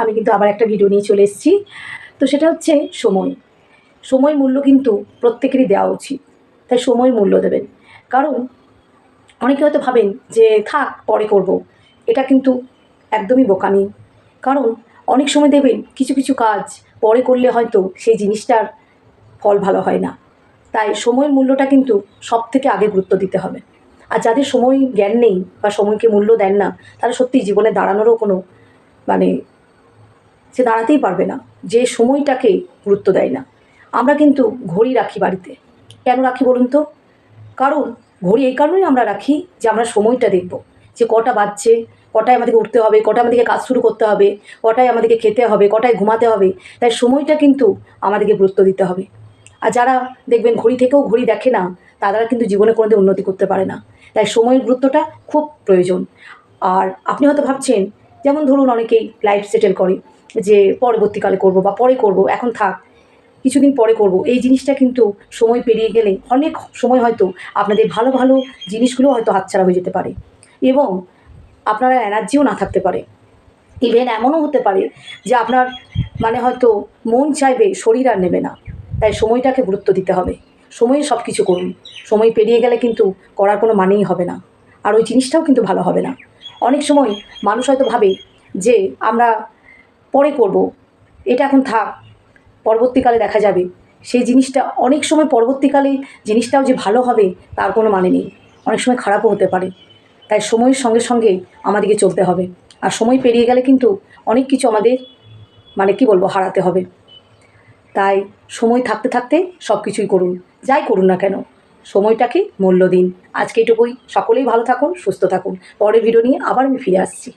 আমি কিন্তু আবার একটা ভিডিও নিয়ে চলে এসেছি। তো সেটা হচ্ছে সময়। সময় মূল্য কিন্তু প্রত্যেকেরই দেওয়া উচিত। তাই সময় মূল্য দেবেন। কারণ অনেকে হয়তো ভাবেন যে, থাক, পরে করব। এটা কিন্তু একদমই বোকামি। কারণ অনেক সময় দেবেন কিছু কিছু কাজ পরে করলে হয়তো সেই জিনিসটার ফল ভালো হয় না। তাই সময়ের মূল্যটা কিন্তু সব থেকে আগে গুরুত্ব দিতে হবে। আর যাদের সময় জ্ঞান নেই বা সময়কে মূল্য দেন না, তারা সত্যি জীবনে দাঁড়ানোরও কোনো মানে সে দাঁড়াতেই পারবে না, যে সময়টাকে গুরুত্ব দেয় না। আমরা কিন্তু ঘড়ি রাখি বাড়িতে। কেন রাখি বলুন তো? কারণ ঘড়ি এই কারণেই আমরা রাখি যে আমরা সময়টা দেখব। যে কটা বাজছে, কটায় আমাদেরকে উঠতে হবে, কটায় আমাদেরকে কাজ শুরু করতে হবে, কটায় আমাদেরকে খেতে হবে, কটায় ঘুমাতে হবে। তাই সময়টা কিন্তু আমাদেরকে গুরুত্ব দিতে হবে। আর যারা দেখবেন ঘড়ি থেকেও ঘড়ি দেখে না, তারা কিন্তু জীবনে কোনোদিন উন্নতি করতে পারে না। তাই সময়ের গুরুত্বটা খুব প্রয়োজন। আর আপনি হয়তো ভাবছেন, যেমন ধরুন অনেকেই লাইফ সেটেল করে। যে পরবর্তীকালে করব বা পরে করব, এখন থাক, কিছুদিন পরে করব, এই জিনিসটা কিন্তু সময় পেরিয়ে গেলে অনেক সময় হয়তো আপনাদের ভালো ভালো জিনিসগুলো হয়তো হাতছাড়া হয়ে যেতে পারে এবং আপনারা এনার্জিও না থাকতে পারে। ইভেন এমনও হতে পারে যে আপনার মানে হয়তো মন চাইবে শরীর আর নেবে না, তাই সময়টাকে গুরুত্ব দিতে হবে। সময়ে সব কিছু করুন, সময় পেরিয়ে গেলে কিন্তু করার কোনো মানেই হবে না, আর ওই জিনিসটাও কিন্তু ভালো হবে না। অনেক সময় মানুষ হয়তো ভাবে যে আমরা পরে করব। এটা এখন থাক, পরবর্তীকালে দেখা যাবে। সেই জিনিসটা অনেক সময় পরবর্তীকালে জিনিসটাও যে ভালো হবে, তার কোনো মানে নেই। অনেক সময় খারাপও হতে পারে। তাই সময়ের সঙ্গে সঙ্গে আমাদেরকে চলতে হবে। আর সময় পেরিয়ে গেলে কিন্তু অনেক কিছু আমাদের মানে কি বলব, হারাতে হবে। তাই সময় থাকতে থাকতে সব কিছুই করুন। যাই করুন না কেন, সময়টাকে মূল্য দিন। আজকে এটুকুই। সকলেই ভালো থাকুন, সুস্থ থাকুন। পরের ভিডিও নিয়ে আবার আমি ফিরে আসছি।